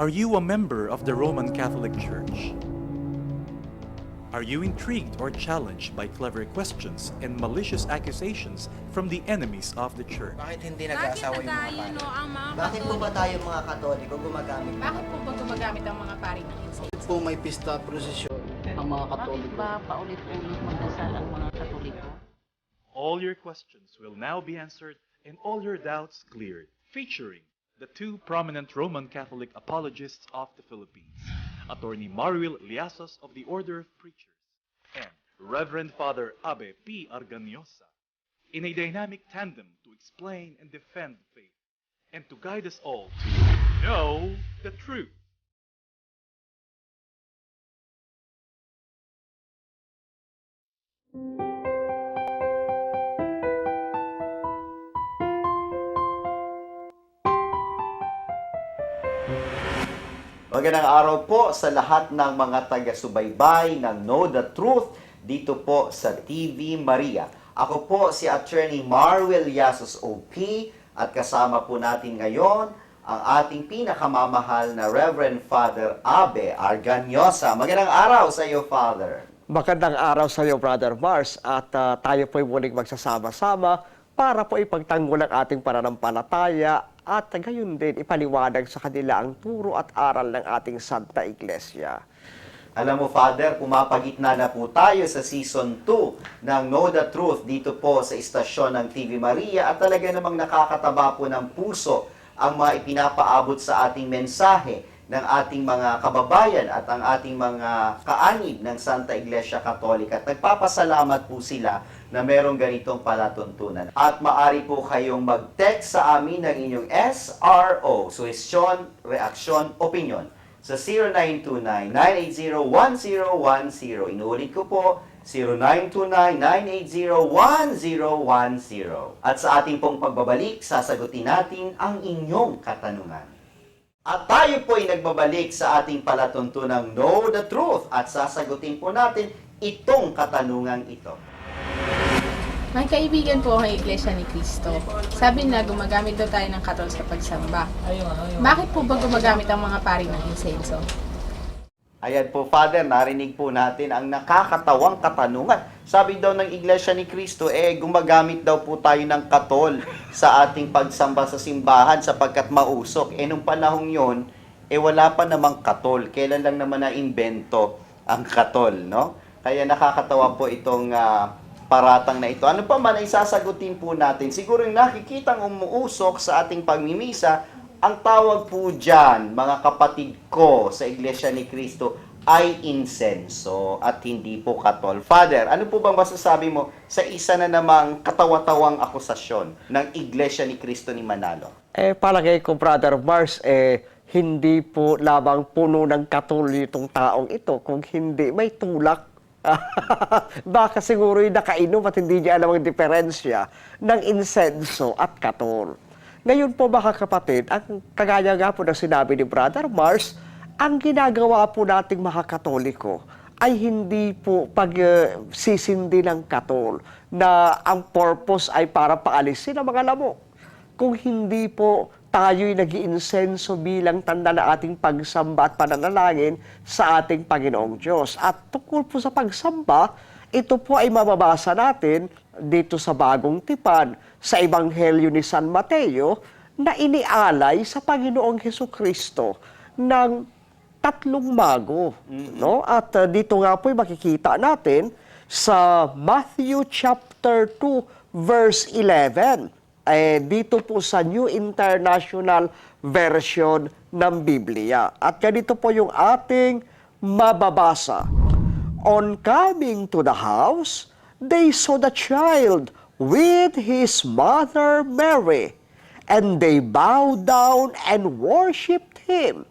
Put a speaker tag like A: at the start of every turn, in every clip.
A: Are you a member of the Roman Catholic Church? Are you intrigued or challenged by clever questions and malicious accusations from the enemies of the church?
B: Bakit hindi
C: Bakit
B: nag-aasawa yung mga
C: nagayuno
B: pare?
C: ang mga
D: Bakit po ba
C: Katoliko?
D: tayo mga katoliko gumagamit?
C: Bakit po ba gumagamit ang mga pari ng incense?
E: po may pista prosesyon ang mga
F: Bakit
E: katoliko.
F: ba paulit-ulit magdasal ang mga katoliko?
A: All your questions will now be answered and all your doubts cleared. Featuring the two prominent Roman Catholic apologists of the Philippines, Attorney Maruel Liasos of the Order of Preachers and Reverend Father Abe P. Arganiosa, in a dynamic tandem to explain and defend faith and to guide us all to know the truth.
D: Magandang araw po sa lahat ng mga taga-subaybay ng Know the Truth dito po sa TV Maria. Ako po si Attorney Marwell Yasos OP at kasama po natin ngayon ang ating pinakamamahal na Reverend Father Abe Arganyosa. Magandang araw sa iyo, Father.
G: Magandang araw sa iyo, Brother Mars, at ah, tayo po'y muling magsasama-sama para po ipagtanggol ang ating pananampalataya at gayon din ipaliwanag sa kanila ang turo at aral ng ating Santa Iglesia.
D: Alam mo, Father, pumapagitna na po tayo sa Season 2 ng Know the Truth dito po sa istasyon ng TV Maria at talaga namang nakakataba po ng puso ang mga ipinapaabot sa ating mensahe ng ating mga kababayan at ang ating mga kaanib ng Santa Iglesia Katolika. At nagpapasalamat po sila na merong ganitong palatuntunan. At maari po kayong mag-text sa amin ng inyong SRO, Suhestyon, Reaksyon, Opinion sa 0929-980-1010. Inuulit ko po, 0929-980-1010. At sa ating pong pagbabalik, sasagutin natin ang inyong katanungan. At tayo po ay nagbabalik sa ating palatuntunang Know the Truth at sasagutin po natin itong katanungang ito.
C: May kaibigan po ang Iglesia ni Cristo. Sabi na gumagamit daw tayo ng katol sa pagsamba. Bakit po ba gumagamit ang mga pari ng insenso?
D: Ayan po, Father, narinig po natin ang nakakatawang katanungan. Sabi daw ng Iglesia ni Cristo, eh, gumagamit daw po tayo ng katol sa ating pagsamba sa simbahan sapagkat mausok. Eh, nung panahong yon, eh, wala pa namang katol. Kailan lang naman na-invento ang katol, no? Kaya nakakatawa po itong ah, paratang na ito. Ano pa man ay sasagutin po natin. Siguro yung nakikitang umuusok sa ating pagmimisa, ang tawag po dyan, mga kapatid ko sa Iglesia ni Cristo, ay insenso at hindi po katol. Father, ano po bang masasabi mo sa isa na namang katawa-tawang akusasyon ng Iglesia ni Cristo ni Manalo?
G: Eh, palagay ko, Brother Mars, eh, hindi po labang puno ng katulad itong taong ito, kung hindi may tulak. Baka siguro yung nakainom at hindi niya alam ang diferensya ng insenso at katol. Ngayon po mga kapatid, ang kagaya nga po ng sinabi ni Brother Mars, ang ginagawa po nating mga katoliko ay hindi po pagsisindi ng katol na ang purpose ay para paalisin ang mga lamok kung hindi po tayo'y nag iinsenso bilang tanda na ating pagsamba at pananalangin sa ating Panginoong Diyos. At tungkol po sa pagsamba, ito po ay mababasa natin dito sa bagong tipan sa Ebanghelyo ni San Mateo na inialay sa Panginoong Heso Kristo ng tatlong mago. No? At uh, dito nga po ay makikita natin sa Matthew chapter 2 verse 11. Eh, dito po sa New International Version ng Biblia. At ganito po yung ating mababasa. On coming to the house, they saw the child with his mother Mary, and they bowed down and worshipped him.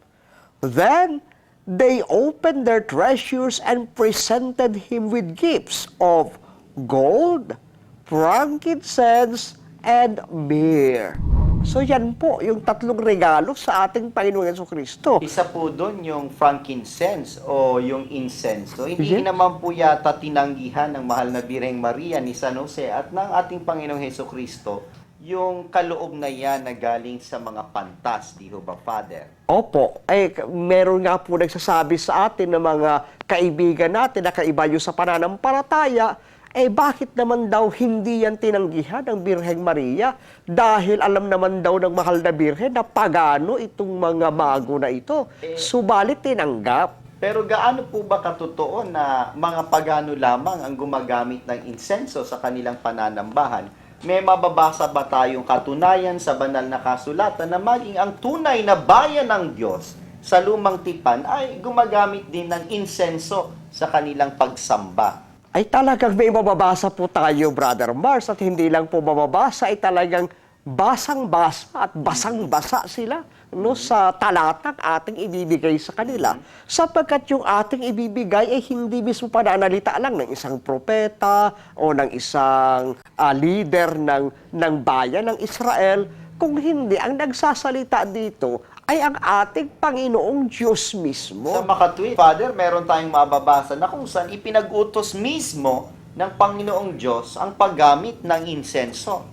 G: Then they opened their treasures and presented him with gifts of gold, frankincense, and myrrh. So yan po, yung tatlong regalo sa ating Panginoon Yeso Kristo.
D: Isa po doon yung frankincense o yung incense. So, hindi
G: Mhm.
D: naman po yata tinanggihan ng mahal na Bireng Maria ni San Jose at ng ating Panginoong Heso Kristo yung kaloob na yan na galing sa mga pantas, di ho ba, Father?
G: Opo, eh, k- meron nga po nagsasabi sa atin ng mga kaibigan natin na kaiba yung sa pananampalataya, eh bakit naman daw hindi yan tinanggihan ng Birheng Maria? Dahil alam naman daw ng mahal na Birhen na pagano itong mga mago na ito. Subalit tinanggap.
D: Pero gaano po ba katotoo na mga pagano lamang ang gumagamit ng insenso sa kanilang pananambahan? May mababasa ba tayong katunayan sa banal na kasulatan na maging ang tunay na bayan ng Diyos sa lumang tipan ay gumagamit din ng insenso sa kanilang pagsamba?
G: Ay talagang may mababasa po tayo, Brother Mars, at hindi lang po mababasa, ay talagang basang-basa at basang-basa sila no, sa talatang ating ibibigay sa kanila. Sapagkat yung ating ibibigay ay hindi mismo pananalita lang ng isang propeta o ng isang ah, leader ng, ng bayan ng Israel, kung hindi, ang nagsasalita dito ay ang ating Panginoong Diyos mismo.
D: Sa makatwid, Father, meron tayong mababasa na kung saan ipinag-utos mismo ng Panginoong Diyos ang paggamit ng insenso.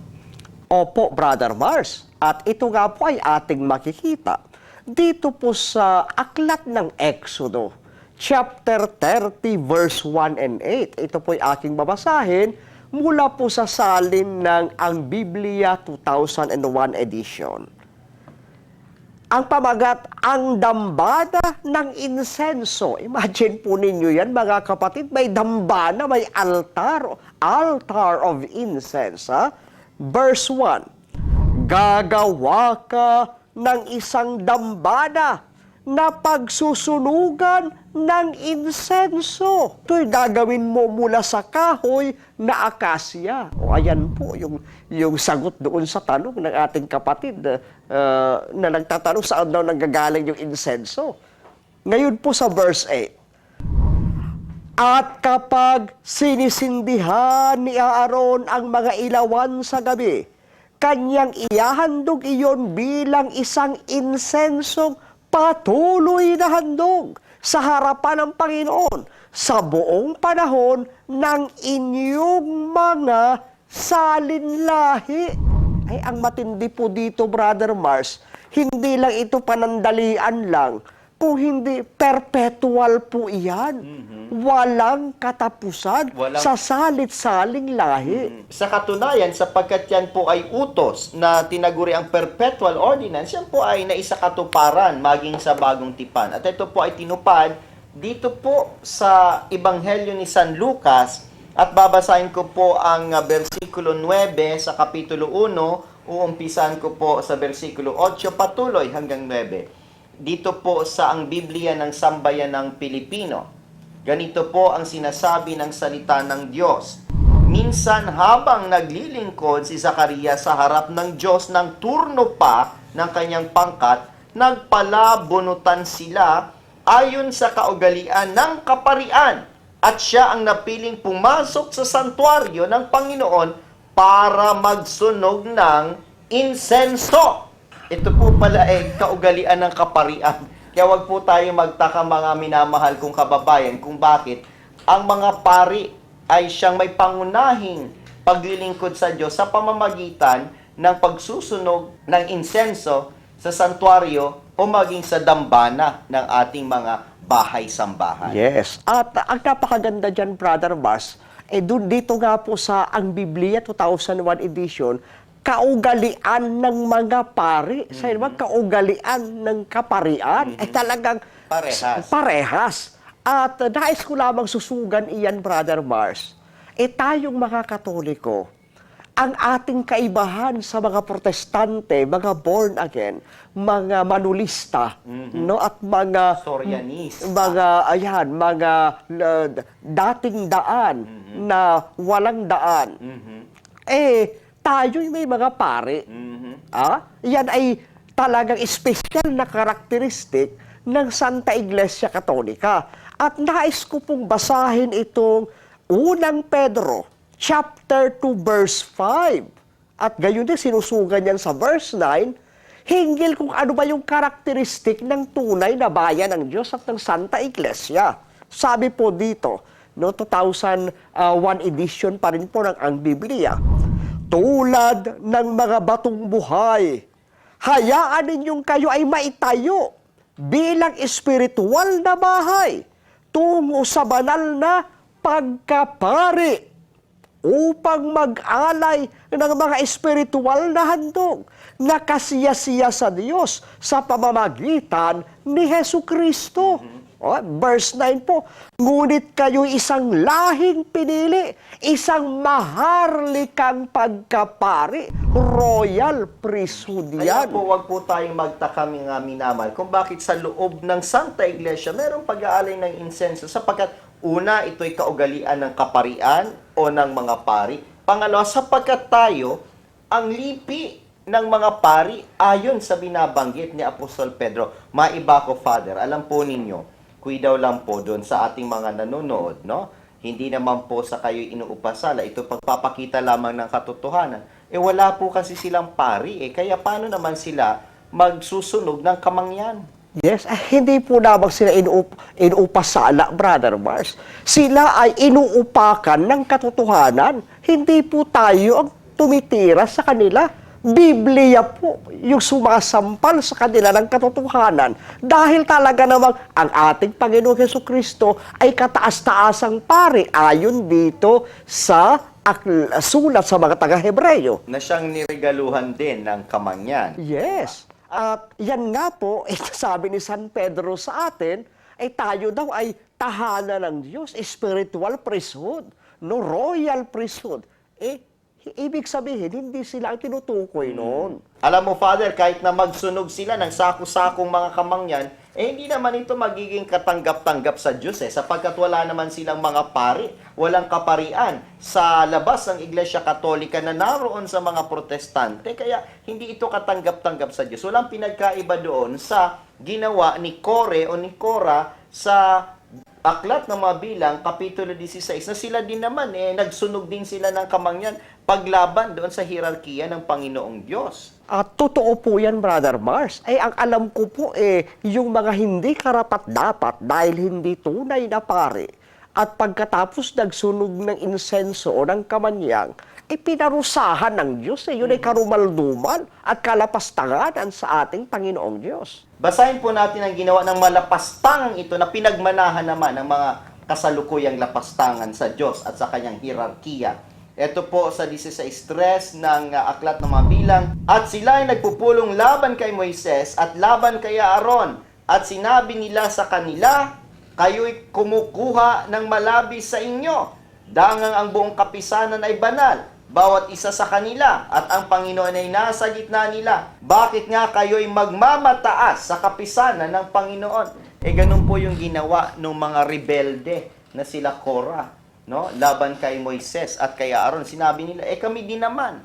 G: Opo, Brother Mars. At ito nga po ay ating makikita dito po sa aklat ng Exodo, chapter 30, verse 1 and 8. Ito po ay aking babasahin mula po sa salin ng Ang Biblia 2001 edition. Ang pamagat, ang dambana ng insenso. Imagine po ninyo yan, mga kapatid, may dambana, may altar, altar of incense. Ha? Verse 1, Gagawa ka ng isang dambana na pagsusunugan ng insenso. Ito'y gagawin mo mula sa kahoy na akasya. O ayan po yung, yung sagot doon sa tanong ng ating kapatid uh, na nagtatanong saan daw nanggagaling yung insenso. Ngayon po sa verse 8, at kapag sinisindihan ni Aaron ang mga ilawan sa gabi, kanyang iyahandog iyon bilang isang insensong patuloy na handog sa harapan ng Panginoon sa buong panahon ng inyong mga salinlahi. Ay, ang matindi po dito, Brother Mars, hindi lang ito panandalian lang, kung hindi perpetual po iyan. Walang katapusan
D: Walang-
G: sa salit-saling lahi.
D: Sa katunayan, sapagkat yan po ay utos na tinaguri ang perpetual ordinance, yan po ay naisakatuparan maging sa bagong tipan. At ito po ay tinupad dito po sa Ebanghelyo ni San Lucas at babasahin ko po ang uh, versikulo 9 sa kapitulo 1, uumpisan ko po sa versikulo 8 patuloy hanggang 9. Dito po sa ang Biblia ng Sambayan ng Pilipino. Ganito po ang sinasabi ng salita ng Diyos. Minsan habang naglilingkod si Zacharias sa harap ng Diyos ng turno pa ng kanyang pangkat, nagpalabunutan sila ayon sa kaugalian ng kaparian at siya ang napiling pumasok sa santuario ng Panginoon para magsunog ng insenso. Ito po pala ay kaugalian ng kaparian. Kaya wag po tayo magtaka mga minamahal kong kababayan kung bakit ang mga pari ay siyang may pangunahing paglilingkod sa Diyos sa pamamagitan ng pagsusunog ng insenso sa santuario o maging sa dambana ng ating mga bahay-sambahan.
G: Yes. At ang napakaganda dyan, Brother Mars, eh dun, dito nga po sa Ang Biblia 2001 edition, kaugalian ng mga pari. Sa mm kaugalian ng kaparian. Eh talagang
D: Parehas.
G: parehas. At uh, nais ko lamang susugan iyan, Brother Mars. Eh tayong mga Katoliko, ang ating kaibahan sa mga protestante, mga born again, mga manulista, no at mga
D: Soryanista.
G: mga ayan, mga uh, dating daan na walang daan. Eh tayo'y may mga pare. Ah, yan ay talagang special na karakteristik ng Santa Iglesia Katolika. At nais ko pong basahin itong unang Pedro, chapter 2, verse 5. At gayon din sinusugan yan sa verse 9, hinggil kung ano ba yung karakteristik ng tunay na bayan ng Diyos at ng Santa Iglesia. Sabi po dito, no, 2001 edition pa rin po ng ang Biblia, tulad ng mga batong buhay. Hayaan ninyong kayo ay maitayo bilang espiritual na bahay tungo sa banal na pagkapari upang mag-alay ng mga espiritual na handog na kasiyasiya sa Diyos sa pamamagitan ni Hesu Kristo. O, verse 9 po, Ngunit kayo isang lahing pinili, isang maharlikang pagkapari, royal priesthood yan.
D: po, wag po tayong magtaka mga minamal kung bakit sa loob ng Santa Iglesia merong pag-aalay ng insenso sapagkat una, ito'y kaugalian ng kaparian o ng mga pari. Pangalawa, sapagkat tayo ang lipi ng mga pari ayon sa binabanggit ni Apostol Pedro. Maiba ko, Father, alam po ninyo, kuy daw lang po doon sa ating mga nanonood, no? Hindi naman po sa kayo inuupasala. Ito pagpapakita lamang ng katotohanan. Eh wala po kasi silang pari eh. Kaya paano naman sila magsusunog ng kamangyan?
G: Yes, eh, hindi po lamang sila inuup, inuupasala, Brother Mars. Sila ay inuupakan ng katotohanan. Hindi po tayo ang tumitira sa kanila. Biblia po yung sumasampal sa kanila ng katotohanan. Dahil talaga namang ang ating Panginoong Heso Kristo ay kataas-taasang pari ayon dito sa akl- sulat sa mga taga-Hebreyo.
D: Na siyang niregaluhan din ng kamangyan.
G: Yes. At yan nga po, ito sabi ni San Pedro sa atin, ay tayo daw ay tahanan ng Diyos, spiritual priesthood, no royal priesthood. Eh, ibig sabihin, hindi sila ang tinutukoy noon.
D: Alam mo, Father, kahit na magsunog sila ng saku-sakong mga kamangyan, eh hindi naman ito magiging katanggap-tanggap sa Diyos eh, sapagkat wala naman silang mga pari, walang kaparian sa labas ng Iglesia Katolika na naroon sa mga protestante, kaya hindi ito katanggap-tanggap sa Diyos. Walang pinagkaiba doon sa ginawa ni Kore o ni Kora sa Aklat ng mga bilang, Kapitulo 16, na sila din naman, eh, nagsunog din sila ng kamangyan paglaban doon sa hierarkiya ng Panginoong Diyos.
G: At totoo po yan, Brother Mars. Ay, ang alam ko po eh, yung mga hindi karapat-dapat dahil hindi tunay na pare at pagkatapos nagsunog ng insenso o ng kamanyang, eh pinarusahan ng Diyos. Eh. Yun ay karumalduman at kalapastanganan sa ating Panginoong Diyos.
D: Basahin po natin ang ginawa ng malapastangang ito na pinagmanahan naman ng mga kasalukuyang lapastangan sa Diyos at sa kanyang hierarkiya. Ito po sa 16.3 ng uh, Aklat ng mga Bilang. At sila ay nagpupulong laban kay Moises at laban kay Aaron. At sinabi nila sa kanila, kayo'y kumukuha ng malabis sa inyo. Dangang ang buong kapisanan ay banal, bawat isa sa kanila, at ang Panginoon ay nasa gitna nila. Bakit nga kayo'y magmamataas sa kapisanan ng Panginoon? Eh ganun po yung ginawa ng mga rebelde na sila Korah, no? Laban kay Moises at kay Aaron. Sinabi nila, eh kami din naman.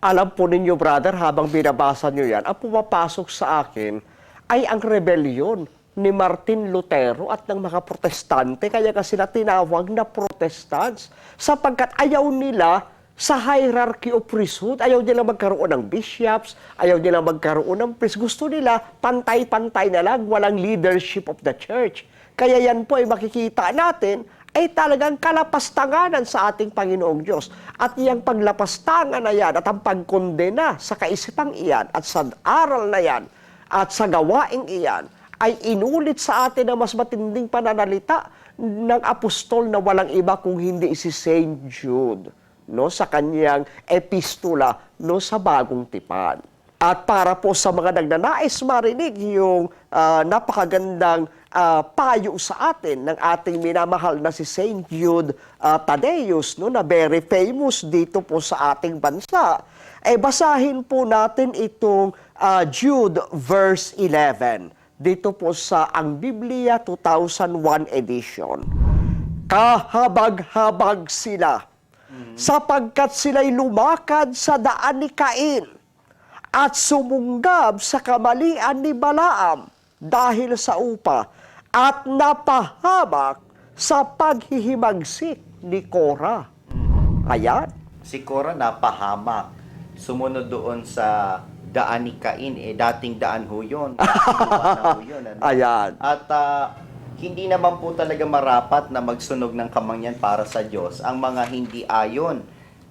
G: Alam po ninyo, brother, habang binabasa nyo yan, ang pumapasok sa akin ay ang rebellion ni Martin Lutero at ng mga protestante. Kaya kasi sila tinawag na protestants sapagkat ayaw nila sa hierarchy of priesthood, ayaw nila magkaroon ng bishops, ayaw nila magkaroon ng priest. Gusto nila pantay-pantay na lang, walang leadership of the church. Kaya yan po ay makikita natin ay talagang kalapastanganan sa ating Panginoong Diyos. At iyang paglapastangan na yan at ang pagkondena sa kaisipang iyan at sa aral na yan at sa gawaing iyan ay inulit sa atin ang mas matinding pananalita ng apostol na walang iba kung hindi si Saint Jude no sa kanyang epistula no sa bagong tipan. At para po sa mga nagnanais marinig yung ah, napakagandang ah, payo sa atin ng ating minamahal na si Saint Jude ah, Tadeus no na very famous dito po sa ating bansa. Eh basahin po natin itong ah, Jude verse 11 dito po sa Ang Biblia 2001 edition. Kahabag-habag sila sapagkat sila'y lumakad sa daan ni Cain at sumunggab sa kamalian ni Balaam dahil sa upa at napahamak sa paghihimagsik ni Korah. Ayan.
D: Si Korah napahamak. Sumunod doon sa daan ni Cain, eh dating daan ho yun. Ho yun, ano?
G: Ayan.
D: At ah, hindi naman po talaga marapat na magsunog ng kamangyan para sa Diyos ang mga hindi ayon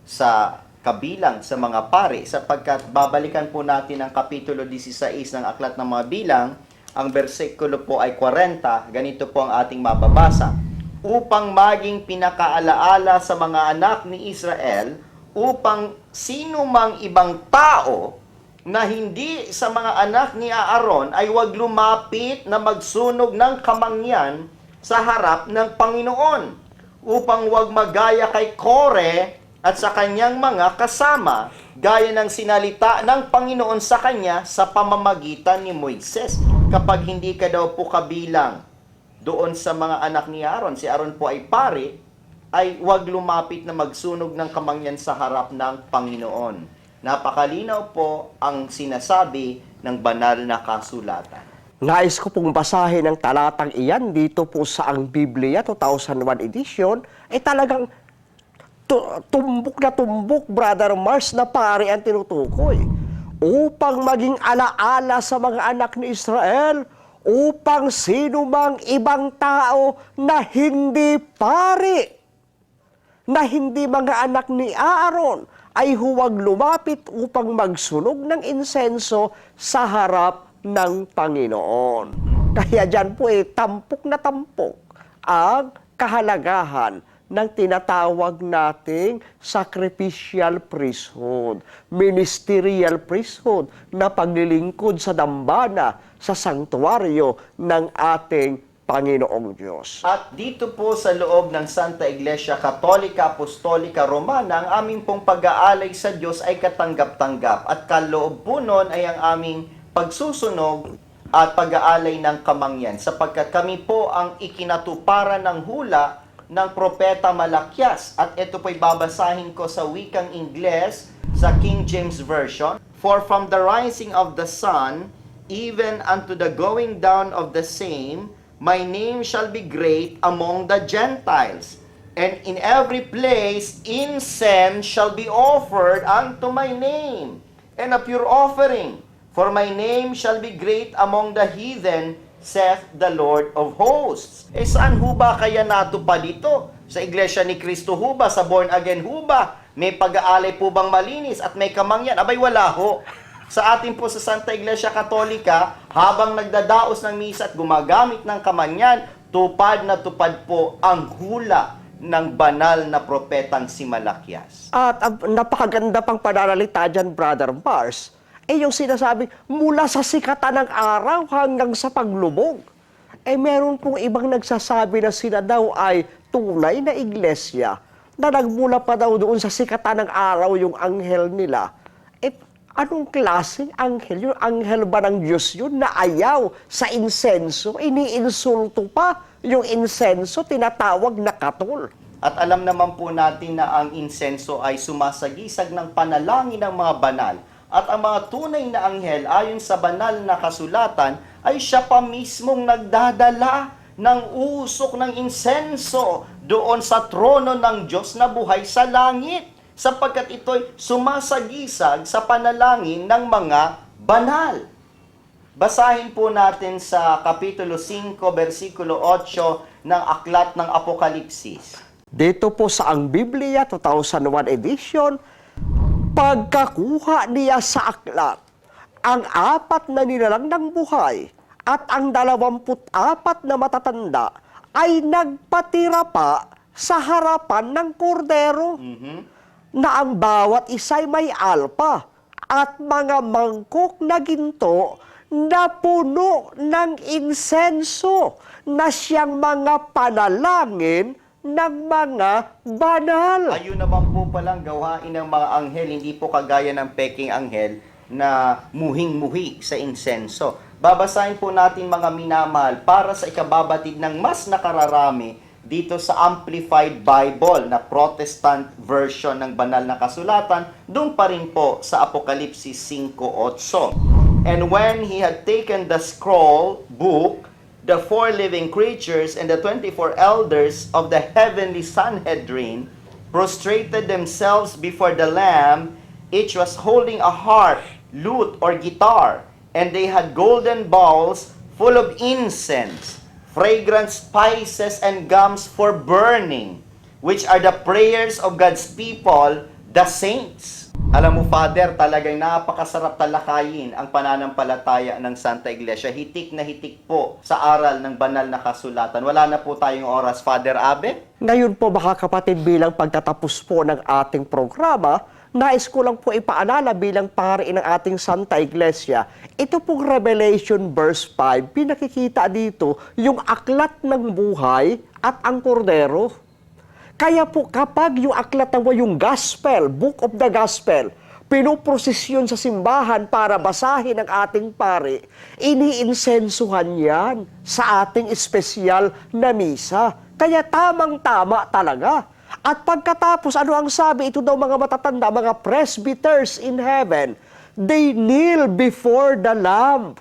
D: sa kabilang sa mga pari sapagkat babalikan po natin ang kapitulo 16 ng Aklat ng mga Bilang, ang bersikulo po ay 40, ganito po ang ating mababasa. Upang maging pinakaalaala sa mga anak ni Israel, upang sino mang ibang tao na hindi sa mga anak ni Aaron ay wag lumapit na magsunog ng kamangyan sa harap ng Panginoon upang wag magaya kay Kore at sa kanyang mga kasama gaya ng sinalita ng Panginoon sa kanya sa pamamagitan ni Moises kapag hindi ka daw po kabilang doon sa mga anak ni Aaron. Si Aaron po ay pari ay wag lumapit na magsunog ng kamangyan sa harap ng Panginoon napakalinaw po ang sinasabi ng banal na kasulatan
G: Nais ko pong basahin ang talatang iyan dito po sa ang Biblia 2001 edition, ay talagang tu- tumbok na tumbok, Brother Mars, na pare ang tinutukoy. Upang maging alaala sa mga anak ni Israel, upang sino mang ibang tao na hindi pari, na hindi mga anak ni Aaron, ay huwag lumapit upang magsunog ng insenso sa harap ng Panginoon. Kaya dyan po eh, tampok na tampok ang kahalagahan ng tinatawag nating sacrificial priesthood, ministerial priesthood na paglilingkod sa dambana sa sanktuaryo ng ating Panginoong Diyos.
D: At dito po sa loob ng Santa Iglesia Katolika Apostolika Romana, ang aming pong pag-aalay sa Diyos ay katanggap-tanggap. At kaloob po nun ay ang aming pagsusunog at pag-aalay ng kamangyan. Sapagkat kami po ang ikinatuparan ng hula ng Propeta Malakyas. At ito po'y babasahin ko sa wikang Ingles sa King James Version. For from the rising of the sun, even unto the going down of the same, my name shall be great among the Gentiles. And in every place incense shall be offered unto my name, and a pure offering. For my name shall be great among the heathen, saith the Lord of hosts. Eh saan ho ba kaya natupad ito? Sa iglesia ni Kristo ho ba? Sa born again ho ba? May pag-aalay po bang malinis at may kamangyan? Abay wala ho. Sa atin po sa Santa Iglesia Katolika, habang nagdadaos ng misa at gumagamit ng kamanyan, tupad na tupad po ang hula ng banal na propetang si Malakyas.
G: At ang napakaganda pang pananalita dyan, Brother Mars, eh yung sinasabi, mula sa sikatan ng araw hanggang sa paglubog. Eh meron pong ibang nagsasabi na sila daw ay tunay na iglesia na nagmula pa daw doon sa sikatan ng araw yung anghel nila. Anong klaseng anghel? Yung anghel ba ng Diyos yun na ayaw sa insenso? Iniinsulto pa yung insenso, tinatawag na katol.
D: At alam naman po natin na ang insenso ay sumasagisag ng panalangin ng mga banal. At ang mga tunay na anghel ayon sa banal na kasulatan ay siya pa mismong nagdadala ng usok ng insenso doon sa trono ng Diyos na buhay sa langit sapagkat ito'y sumasagisag sa panalangin ng mga banal. Basahin po natin sa Kapitulo 5, versikulo 8 ng Aklat ng Apokalipsis.
G: Dito po sa Ang Biblia 2001 edition, pagkakuha niya sa aklat, ang apat na nilalang ng buhay at ang dalawamput apat na matatanda ay nagpatira pa sa harapan ng kordero na ang bawat isa'y may alpa at mga mangkok na ginto na puno ng insenso na siyang mga panalangin ng mga banal.
D: Ayun naman po palang gawain ng mga anghel, hindi po kagaya ng peking anghel na muhing-muhi sa insenso. Babasahin po natin mga minamahal para sa ikababatid ng mas nakararami dito sa Amplified Bible na Protestant version ng banal na kasulatan, doon pa rin po sa Apokalipsis 5.8. And when he had taken the scroll book, the four living creatures and the 24 elders of the heavenly Sanhedrin prostrated themselves before the Lamb. Each was holding a harp, lute, or guitar, and they had golden bowls full of incense, fragrant spices, and gums for burning, which are the prayers of God's people the saints. Alam mo, Father, talagang napakasarap talakayin ang pananampalataya ng Santa Iglesia. Hitik na hitik po sa aral ng banal na kasulatan. Wala na po tayong oras, Father Abe.
G: Ngayon po mga kapatid bilang pagtatapos po ng ating programa, nais ko lang po ipaalala bilang pari ng ating Santa Iglesia, ito pong Revelation verse 5, pinakikita dito yung aklat ng buhay at ang kordero. Kaya po kapag yung aklat ng yung gospel, book of the gospel, pinoprosesyon sa simbahan para basahin ng ating pari, iniinsensuhan yan sa ating espesyal na misa. Kaya tamang-tama talaga. At pagkatapos, ano ang sabi? Ito daw mga matatanda, mga presbyters in heaven, they kneel before the Lamb.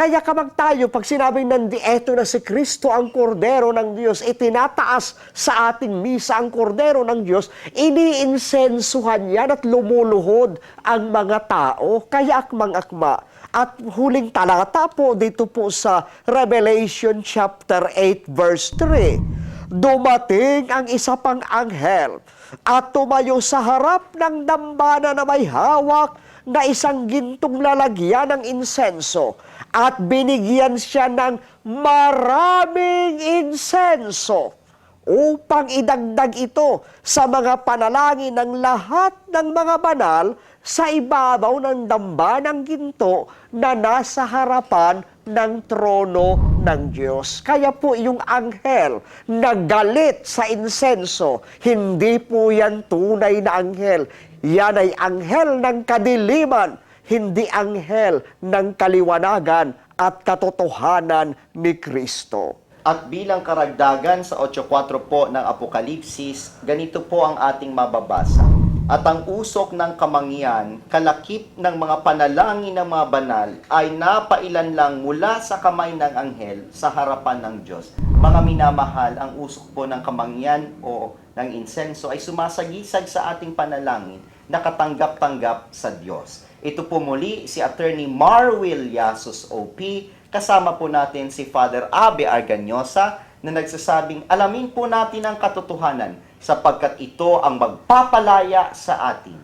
G: Kaya kamag tayo, pag sinabing nandi, eto na si Kristo ang kordero ng Diyos, itinataas sa ating misa ang kordero ng Diyos, iniinsensuhan yan at lumuluhod ang mga tao. Kaya akmang-akma. At huling talata po dito po sa Revelation chapter 8 verse 3. Dumating ang isa pang anghel at tumayo sa harap ng dambana na may hawak na isang gintong lalagyan ng insenso at binigyan siya ng maraming insenso upang idagdag ito sa mga panalangin ng lahat ng mga banal sa ibabaw ng damba ng ginto na nasa harapan ng trono ng Diyos. Kaya po yung anghel na galit sa insenso, hindi po yan tunay na anghel. Yan ay anghel ng kadiliman, hindi anghel ng kaliwanagan at katotohanan ni Kristo.
D: At bilang karagdagan sa 8.4 po ng Apokalipsis, ganito po ang ating mababasa. At ang usok ng kamangyan, kalakip ng mga panalangin ng mga banal, ay napailan lang mula sa kamay ng anghel sa harapan ng Diyos. Mga minamahal, ang usok po ng kamangyan o ng insenso ay sumasagisag sa ating panalangin na katanggap-tanggap sa Diyos. Ito po muli si Attorney Marwil Yasus OP, kasama po natin si Father Abe Arganyosa na nagsasabing alamin po natin ang katotohanan sapagkat ito ang magpapalaya sa atin.